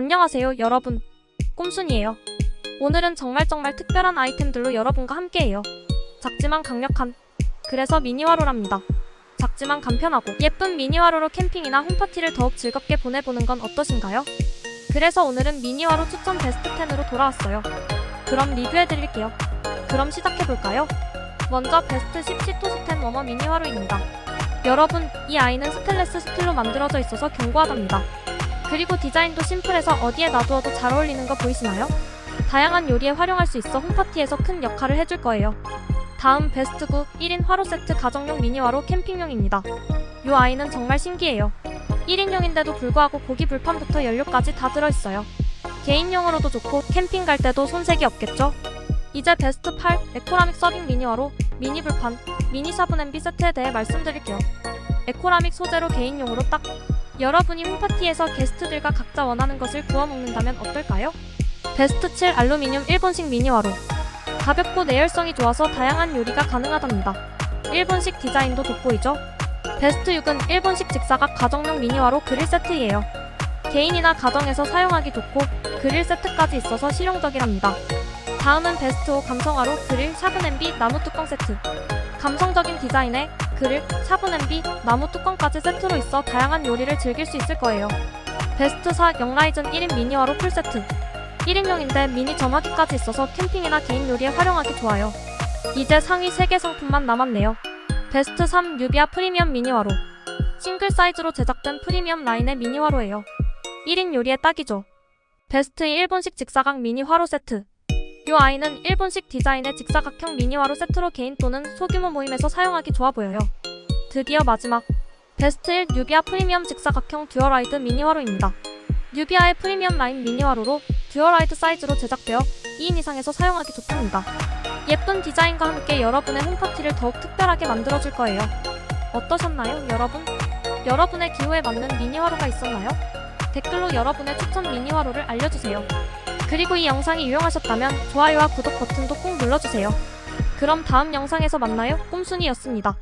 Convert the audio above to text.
안녕하세요, 여러분. 꼼순이에요. 오늘은 정말 정말 특별한 아이템들로 여러분과 함께해요. 작지만 강력한. 그래서 미니화로랍니다. 작지만 간편하고 예쁜 미니화로로 캠핑이나 홈파티를 더욱 즐겁게 보내보는 건 어떠신가요? 그래서 오늘은 미니화로 추천 베스트 10으로 돌아왔어요. 그럼 리뷰해드릴게요. 그럼 시작해볼까요? 먼저 베스트 10 시토스텐 워머 미니화로입니다. 여러분, 이 아이는 스테인레스 스틸로 만들어져 있어서 견고하답니다. 그리고 디자인도 심플해서 어디에 놔두어도 잘 어울리는 거 보이시나요? 다양한 요리에 활용할 수 있어 홈파티에서 큰 역할을 해줄 거예요. 다음 베스트 9 1인 화로 세트 가정용 미니화로 캠핑용입니다. 이 아이는 정말 신기해요. 1인용인데도 불구하고 고기 불판부터 연료까지 다 들어있어요. 개인용으로도 좋고 캠핑 갈 때도 손색이 없겠죠? 이제 베스트 8 에코라믹 서빙 미니화로 미니 불판 미니 샤브 냄비 세트에 대해 말씀드릴게요. 에코라믹 소재로 개인용으로 딱 여러분이 홈파티에서 게스트들과 각자 원하는 것을 구워 먹는다면 어떨까요? 베스트 7 알루미늄 일본식 미니화로 가볍고 내열성이 좋아서 다양한 요리가 가능하답니다. 일본식 디자인도 돋보이죠? 베스트 6은 일본식 직사각 가정용 미니화로 그릴 세트이에요. 개인이나 가정에서 사용하기 좋고 그릴 세트까지 있어서 실용적이랍니다. 다음은 베스트 5 감성화로 그릴 샤브 냄비 나무 뚜껑 세트. 감성적인 디자인에 그릴, 냄비, 나무 뚜껑까지 세트로 있어 다양한 요리를 즐길 수 있을 거예요. 베스트 4 영라이즌 1인 미니화로 풀세트. 1인용인데 미니 점화기까지 있어서 캠핑이나 개인 요리에 활용하기 좋아요. 이제 상위 3개 상품만 남았네요. 베스트 3 유비아 프리미엄 미니화로. 싱글 사이즈로 제작된 프리미엄 라인의 미니화로예요. 1인 요리에 딱이죠. 베스트 2 일본식 직사각 미니 화로 세트. 이 아이는 일본식 디자인의 직사각형 미니화로 세트로 개인 또는 소규모 모임에서 사용하기 좋아 보여요. 드디어 마지막. 베스트 1 뉴비아 프리미엄 직사각형 듀얼라이드 미니화로입니다. 뉴비아의 프리미엄 라인 미니화로로 듀얼라이드 사이즈로 제작되어 2인 이상에서 사용하기 좋답니다. 예쁜 디자인과 함께 여러분의 홈파티를 더욱 특별하게 만들어줄 거예요. 어떠셨나요, 여러분? 여러분의 기호에 맞는 미니화로가 있었나요? 댓글로 여러분의 추천 미니화로를 알려주세요. 그리고 이 영상이 유용하셨다면 좋아요와 구독 버튼도 꼭 눌러주세요. 그럼 다음 영상에서 만나요. 꼼순이였습니다.